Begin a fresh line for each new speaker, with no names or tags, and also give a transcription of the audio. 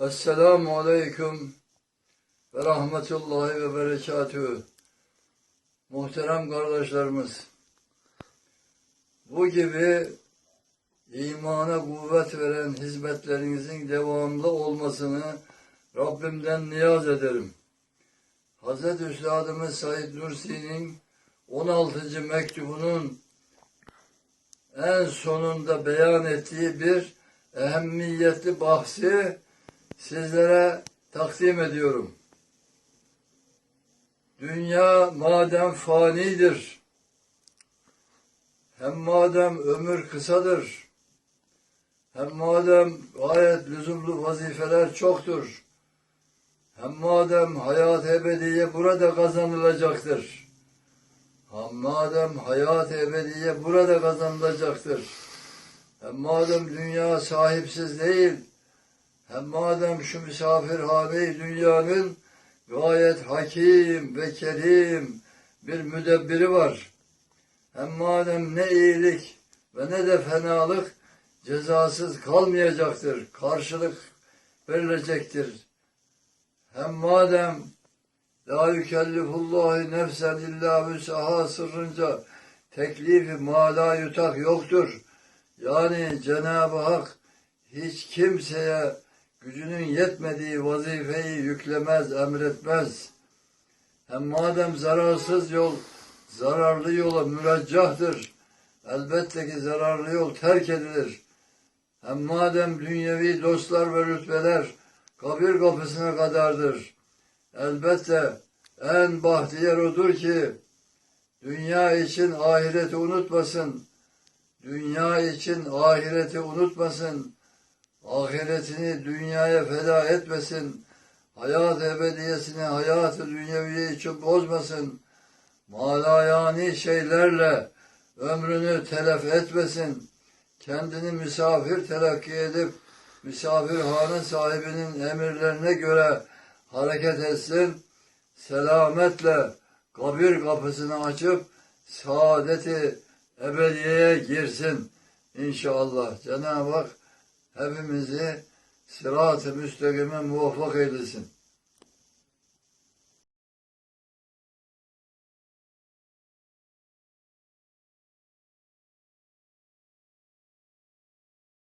Esselamu Aleyküm ve Rahmetullahi ve Berekatühü. Muhterem kardeşlerimiz, bu gibi imana kuvvet veren hizmetlerinizin devamlı olmasını Rabbimden niyaz ederim. Hz. Üstadımız Said Nursi'nin 16. mektubunun en sonunda beyan ettiği bir ehemmiyetli bahsi sizlere takdim ediyorum. Dünya madem fanidir, hem madem ömür kısadır, hem madem gayet lüzumlu vazifeler çoktur, hem madem hayat ebediye burada kazanılacaktır, hem madem hayat ebediye burada kazanılacaktır, hem madem dünya sahipsiz değil, hem madem şu misafirhane dünyanın gayet hakim ve kerim bir müdebbiri var. Hem madem ne iyilik ve ne de fenalık cezasız kalmayacaktır, karşılık verilecektir. Hem madem la yükellifullahu nefsen illa müsaha sırrınca teklifi mala yutak yoktur. Yani Cenab-ı Hak hiç kimseye gücünün yetmediği vazifeyi yüklemez, emretmez. Hem madem zararsız yol zararlı yola müreccahtır. Elbette ki zararlı yol terk edilir. Hem madem dünyevi dostlar ve rütbeler kabir kapısına kadardır. Elbette en bahtiyar odur ki dünya için ahireti unutmasın. Dünya için ahireti unutmasın ahiretini dünyaya feda etmesin, hayat ebediyesini hayatı dünyeviye için bozmasın, malayani şeylerle ömrünü telef etmesin, kendini misafir telakki edip misafirhane sahibinin emirlerine göre hareket etsin, selametle kabir kapısını açıp saadeti ebediyeye girsin. İnşallah. Cenab-ı Hak hepimizi sırat-ı müstakime muvaffak eylesin.